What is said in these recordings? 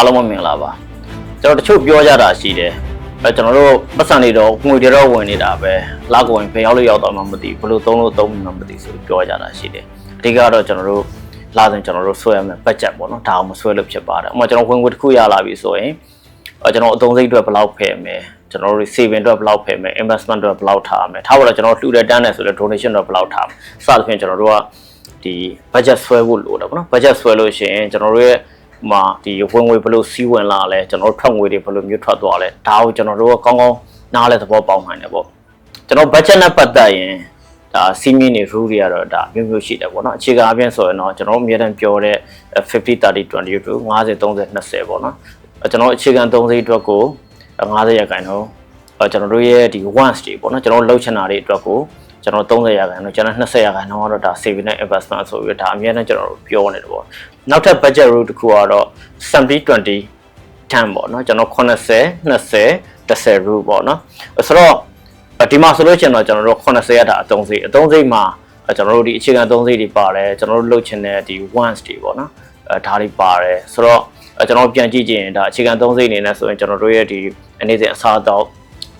အားလုံးပဲမင်္ဂလာပါကျွန်တော်တချို့ပြောကြတာရှိတယ်အဲကျွန်တော်တို့ပတ်စံနေတော့ငွေတွေတော့ဝင်နေတာပဲလောက်ကိုဝင်ဖယ်ရောက်လို့ရောက်တော့မှမသိဘူးဘယ်လိုသုံးလို့သုံးမှမသိဆိုပြီးပြောကြတာရှိတယ်အဓိကတော့ကျွန်တော်တို့လာစဉ်ကျွန်တော်တို့ဆွဲရမယ်ဘတ်ဂျက်ပေါ့နော်ဒါအောင်မဆွဲလို့ဖြစ်ပါတယ်ဥပမာကျွန်တော်ဝင်ငွေတစ်ခုရလာပြီဆိုရင်အဲကျွန်တော်အသုံးစိတ်အတွက်ဘယ်လောက်ဖယ်မယ်ကျွန်တော်တို့ saving အတွက်ဘယ်လောက်ဖယ်မယ် investment အတွက်ဘယ်လောက်ထားမယ်ထားပါတော့ကျွန်တော်လှူတဲ့တန်းနဲ့ဆိုတော့ donation အတွက်ဘယ်လောက်ထားစသဖြင့်ကျွန်တော်တို့ကဒီ budget ဆွဲဖို့လိုတယ်ပေါ့နော် budget ဆွဲလို့ရှိရင်ကျွန်တော်တို့ရဲ့ မှာဒီဝင်ငွေဘယ်လိုစီးဝင်လာလဲကျွန်တော်တို့ထွက်ငွေတွေဘယ်လိုမျိုးထွက်သွားလဲဒါကိုကျွန်တော်တို့ကကောင်းကောင်းနားလဲသဘောပေါက်နိုင်တယ်ပေါ့ကျွန်တော် budget နဲ့ပတ်သက်ရင်ဒါစီးမင်းတွေ rule တွေကတော့ဒါမျိုးမျိုးရှိတယ်ပေါ့နော်အခြေခံအပြင်ဆိုရင်တော့ကျွန်တော်တို့အများတန်းပြောတဲ့50 30 20 to 50 30 20ပေါ့နော်ကျွန်တော်အခြေခံ30အတွက်ကို50ရာခိုင်နှုန်းအဲကျွန်တော်တို့ရဲ့ဒီ once တွေပေါ့နော်ကျွန်တော်လှုပ်ချင်တာတွေအတွက်ကို ကျွန်တော်30ရာခိုင်နှုန်းကျွန်တော်20ရာခိုင်နှုန်းကတော့ဒါ saving နဲ့ investment ဆိုပြီးဒါအများနဲ့ကျွန်တော်တို့ပြောနေတယ်ပေါ့နောက်ထပ် budget rule တစ်ခုကတော့70 20 10ပေါ့နော်ကျွန်တော်80 20 10 rule ပေါ့နော်ဆိုတော့ဒီမှာဆိုလို့ရှိရင်တော့ကျွန်တော်တို့80ရတာအသုံးစိတ်အသုံးစိတ်မှာကျွန်တော်တို့ဒီအခြေခံအသုံးစိတ်တွေပါတယ်ကျွန်တော်တို့လုပ်ချင်တဲ့ဒီ once တွေပေါ့နော်အဲဒါတွေပါတယ်ဆိုတော့ကျွန်တော်ပြန်ကြည့်ကြည့်ရင်ဒါအခြေခံသုံးစိတ်အနေနဲ့ဆိုရင်ကျွန်တော်တို့ရဲ့ဒီအနေစဉ်အစားအသောက်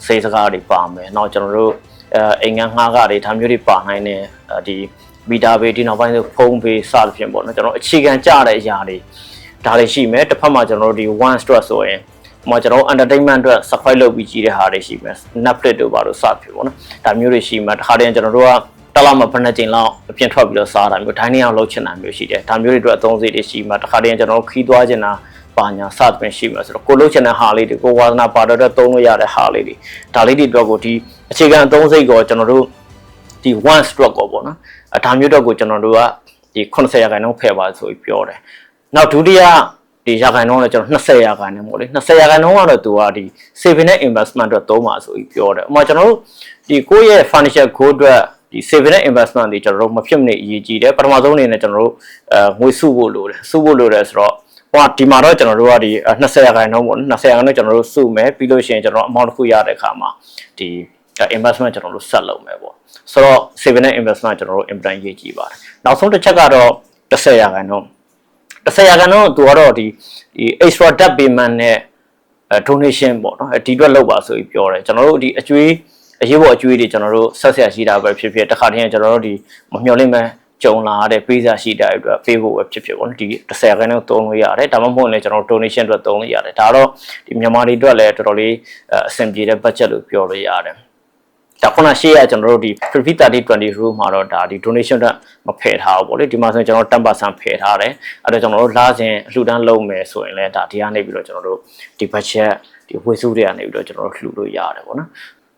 စိတ်စကားတွေပါမယ်။နောက်ကျွန်တော်တို့ အဲအိမ်ငန်းငှားကတွေဒါမျိုးတွေပါနိုင်တယ်ဒီမီတာဘေးဒီနောက်ပိုင်းဆိုဖုန်းဘေးစသဖြင့်ပေါ့နော်ကျွန်တော်အခြေခံကြတဲ့အရာတွေဒါတွေရှိမယ်တစ်ဖက်မှာကျွန်တော်တို့ဒီ one stress ဆိုရင်ဟိုမှာကျွန်တော် entertainment အတွက် subscribe လုပ်ပြီးကြည့်တဲ့ဟာတွေရှိမယ် Netflix တို့ပါလို့စသဖြင့်ပေါ့နော်ဒါမျိုးတွေရှိမယ်တစ်ခါတည်းကျွန်တော်တို့ကတက်လောက်မှဘယ်နှစ်ကြိမ်လောက်အပြင်ထွက်ပြီးတော့စားတာမျိုးဒိုင်းနေအောင်လုပ်ချင်တာမျိုးရှိတယ်ဒါမျိုးတွေအတွက်အသုံးစရိတ်တွေရှိမှတစ်ခါတည်းကျွန်တော်ခီးသွားချင်တာ ပါညာစသဖြင့်ရှိမှာဆိုတော့ကိုလုပ်ချင်တဲ့ဟာလေးတွေကိုဝါသနာပါတော့သုံးလို့ရတဲ့ဟာလေးတွေဒါလေးတွေအတွက်ကိုဒီအခြေခံအသုံးစရိတ်ကိုကျွန်တော်တို့ဒီ one stroke ကိုပေါ့နော်အဒါမျိုးတော့ကိုကျွန်တော်တို့ကဒီ80ရာခိုင်နှုန်းဖယ်ပါဆိုပြီးပြောတယ်နောက်ဒုတိယဒီရာခိုင်နှုန်းလည်းကျွန်တော်20ရာခိုင်နှုန်းပေါ့လေ20ရာခိုင်နှုန်းကတော့သူကဒီ saving နဲ့ investment အတွက်သုံးပါဆိုပြီးပြောတယ်ဥပမာကျွန်တော်တို့ဒီကိုယ့်ရဲ့ financial goal အတွက်ဒီ saving နဲ့ investment တွေကျွန်တော်တို့မဖြစ်မနေအရေးကြီးတယ်ပထမဆုံးအနေနဲ့ကျွန်တော်တို့အဲငွေစုဖို့လိုတယ်စုဖို့လိုတယ်ဆိုတော့ ဟိုဒီမှာတော့ကျွန်တော်တို့ကဒီ20ရာခိုင်နှုန်းပေါ့20ရာခိုင်နှုန်းကျွန်တော်တို့စုမယ်ပြီးလို့ရှိရင်ကျွန်တော် amount တစ်ခုရတဲ့အခါမှာဒီ investment ကျွန်တော်တို့ဆက်လုပ်မယ်ပေါ့ဆိုတော့ saving နဲ့ investment ကျွန်တော်တို့ implement ရေးကြည့်ပါတယ်နောက်ဆုံးတစ်ချက်ကတော့10ရာခိုင်နှုန်း10ရာခိုင်နှုန်းသူကတော့ဒီဒီ extra debt payment နဲ့ donation ပေါ့နော်ဒီအတွက်လုပ်ပါဆိုပြီးပြောတယ်ကျွန်တော်တို့ဒီအကျွေးအရေးပေါ်အကျွေးတွေကျွန်တော်တို့ဆက်ဆက်ရှိတာပဲဖြစ်ဖြစ်တခါတည်းကျွန်တော်တို့ဒီမမျှော်လင့်မဲ့ ကြုံလာတဲ့ပေးစာရှိတဲ့အတွက် Facebook ပဲဖြစ်ဖြစ်ပေါ့နော်ဒီ30ခန်းတော့သုံးလို့ရတယ်ဒါမှမဟုတ်လည်းကျွန်တော် donation အတွက်သုံးလို့ရတယ်ဒါတော့ဒီမြန်မာတွေအတွက်လည်းတော်တော်လေးအဆင်ပြေတဲ့ budget လို့ပြောလို့ရတယ်ဒါခုနရှေ့ရကျွန်တော်တို့ဒီ50 30 20 rule မှာတော့ဒါဒီ donation အတွက်မဖယ်ထားဘူးပေါ့လေဒီမှာဆိုရင်ကျွန်တော်10%ဖယ်ထားတယ်အဲ့တော့ကျွန်တော်တို့လာစဉ်အလှူဒန်းလုပ်မယ်ဆိုရင်လည်းဒါဒီကနေပြီးတော့ကျွန်တော်တို့ဒီ budget ဒီဝေစုတွေကနေပြီးတော့ကျွန်တော်တို့လှူလို့ရတယ်ပေါ့နော်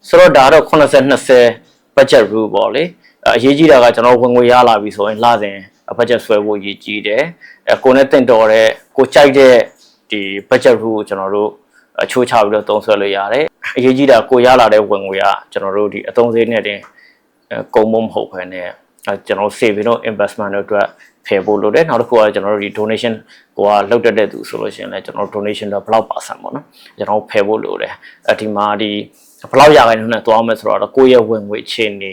ဆိုတော့ဒါတော့80 20 budget rule ပေါ့လေ အရေးကြီးတာကကျွန်တော်ဝင်ငွေရလာပြီဆိုရင်လာစဉ် budget ဆွဲဖို့အရေးကြီးတယ်အဲကိုနဲ့တင့်တော်တဲ့ကိုကြိုက်တဲ့ဒီ budget rule ကိုကျွန်တော်တို့အချိုးချပြီးတော့သုံးဆွဲလို့ရတယ်အရေးကြီးတာကိုရလာတဲ့ဝင်ငွေကကျွန်တော်တို့ဒီအသုံးစရိတ်နဲ့တင်ကုန်မမဟုတ်ဘဲနဲ့ကျွန်တော် saving တို့ investment တို့အတွက်ဖယ်ဖို့လိုတယ်နောက်တစ်ခုကကျွန်တော်တို့ဒီ donation ကိုကလောက်တက်တဲ့သူဆိုလို့ရှိရင်လည်းကျွန်တော် donation တော့ဘယ်လောက်ပါဆန်ပေါ့နော်ကျွန်တော်ဖယ်ဖို့လိုတယ်အဒီမှာဒီဘယ်လောက်ရခိုင်နှုန်းနဲ့သွားမယ်ဆိုတော့ကိုယ့်ရဲ့ဝင်ငွေအခြေအနေ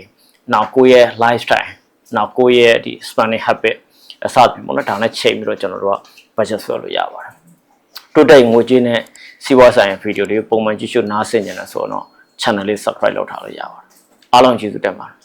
နောက်ကိုယ့်ရဲ့ lifestyle နောက်ကိုယ့်ရဲ့ဒီ spending habit အစပြုပေါ့နော်ဒါနဲ့ချိန်ပြီးတော့ကျွန်တော်တို့က budget ဆွဲလို့ရပါတယ်တိုးတက်ငွေကြေးနဲ့စီးပွားဆိုင်ရာဗီဒီယိုတွေပုံမှန်ကြည့်ရှုနားဆင်ကြတယ်ဆိုတော့ channel လေး subscribe လုပ်ထားလို့ရပါတယ်အားလုံးကျေးဇူးတင်ပါတယ်